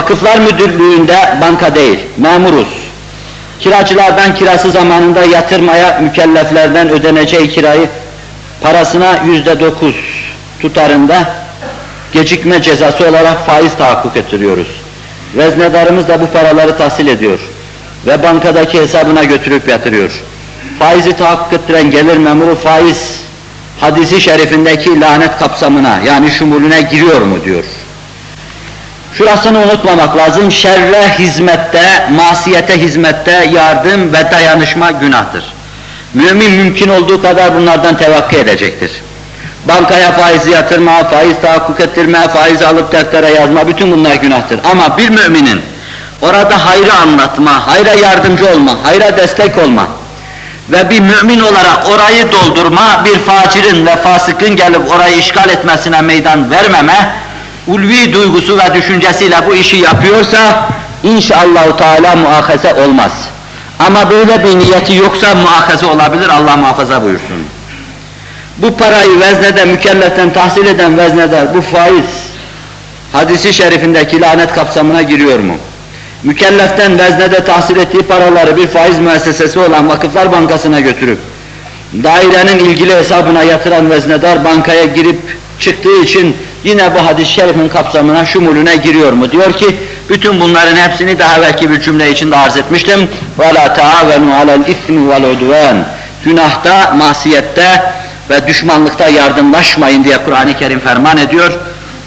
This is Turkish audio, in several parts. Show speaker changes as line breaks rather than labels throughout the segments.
Vakıflar Müdürlüğü'nde banka değil, memuruz. Kiracılardan kirası zamanında yatırmaya mükelleflerden ödeneceği kirayı parasına yüzde dokuz tutarında gecikme cezası olarak faiz tahakkuk ettiriyoruz. Veznedarımız da bu paraları tahsil ediyor ve bankadaki hesabına götürüp yatırıyor. Faizi tahakkuk ettiren gelir memuru faiz hadisi şerifindeki lanet kapsamına yani şumulüne giriyor mu diyor. Şurasını unutmamak lazım. Şerre hizmette, masiyete hizmette yardım ve dayanışma günahtır. Mümin mümkün olduğu kadar bunlardan tevakkı edecektir. Bankaya faizi yatırma, faiz tahakkuk ettirme, faiz alıp deftere yazma, bütün bunlar günahtır. Ama bir müminin orada hayrı anlatma, hayra yardımcı olma, hayra destek olma ve bir mümin olarak orayı doldurma, bir facirin ve fasıkın gelip orayı işgal etmesine meydan vermeme, ulvi duygusu ve düşüncesiyle bu işi yapıyorsa inşallah Teala muahaze olmaz. Ama böyle bir niyeti yoksa muahaze olabilir, Allah muhafaza buyursun. Bu parayı veznede mükelleften tahsil eden veznedar bu faiz hadisi şerifindeki lanet kapsamına giriyor mu? Mükelleften veznede tahsil ettiği paraları bir faiz müessesesi olan Vakıflar Bankası'na götürüp dairenin ilgili hesabına yatıran veznedar bankaya girip çıktığı için yine bu hadis-i şerifin kapsamına, şumulüne giriyor mu? Diyor ki, bütün bunların hepsini daha belki bir cümle içinde arz etmiştim. وَلَا تَعَوَنُوا عَلَى الْاِثْمِ وَالْعُدْوَانِ Günahta, masiyette ve düşmanlıkta yardımlaşmayın diye Kur'an-ı Kerim ferman ediyor.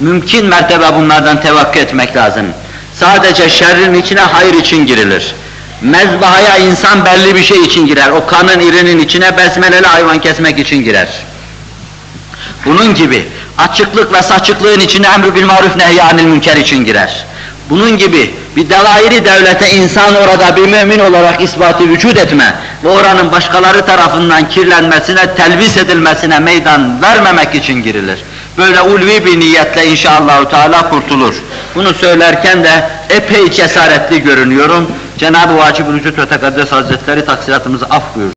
Mümkün mertebe bunlardan tevakkü etmek lazım. Sadece şerrin içine hayır için girilir. Mezbahaya insan belli bir şey için girer. O kanın irinin içine besmeleli hayvan kesmek için girer. Bunun gibi açıklık ve saçıklığın içine emr bil maruf nehyanil münker için girer. Bunun gibi bir devairi devlete insan orada bir mümin olarak ispatı vücut etme ve oranın başkaları tarafından kirlenmesine, telvis edilmesine meydan vermemek için girilir. Böyle ulvi bir niyetle inşallah Teala kurtulur. Bunu söylerken de epey cesaretli görünüyorum. Cenab-ı Vacib-ül Vücut ve Tekaddes Hazretleri taksiratımızı af buyursun.